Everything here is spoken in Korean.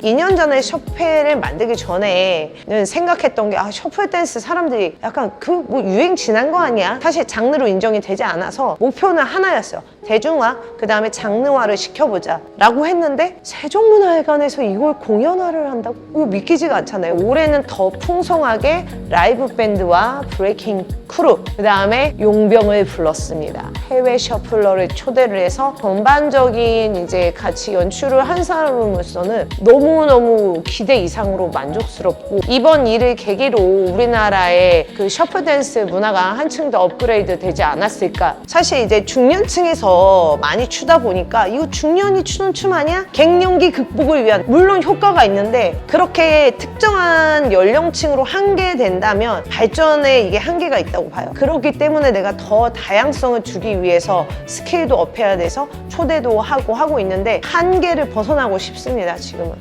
2년 전에 셔페를 만들기 전에는 생각했던 게 아, 셔플 댄스 사람들이 약간 그 뭐 유행 지난 거 아니야? 사실 장르로 인정이 되지 않아서 목표는 하나였어요. 대중화, 그 다음에 장르화를 시켜보자. 라고 했는데 세종문화회관에서 이걸 공연화를 한다고? 이거 믿기지가 않잖아요. 올해는 더 풍성하게 라이브 밴드와 브레이킹 크루, 그 다음에 용병을 불렀습니다. 해외 셔플러를 초대를 해서 전반적인 이제 같이 연출을 한 사람으로서는 너무너무 기대 이상으로 만족스럽고 이번 일을 계기로 우리나라의 그 셔플 댄스 문화가 한층 더 업그레이드 되지 않았을까. 사실 이제 중년층에서 많이 추다 보니까 이거 중년이 추는 춤 아니야? 갱년기 극복을 위한 물론 효과가 있는데 그렇게 특정한 연령층으로 한계된다면 발전에 이게 한계가 있다고 봐요. 그렇기 때문에 내가 더 다양성을 주기 위해서 스케일도 업해야 돼서 초대도 하고 하고 있는데 한계를 벗어나고 싶습니다, 지금은.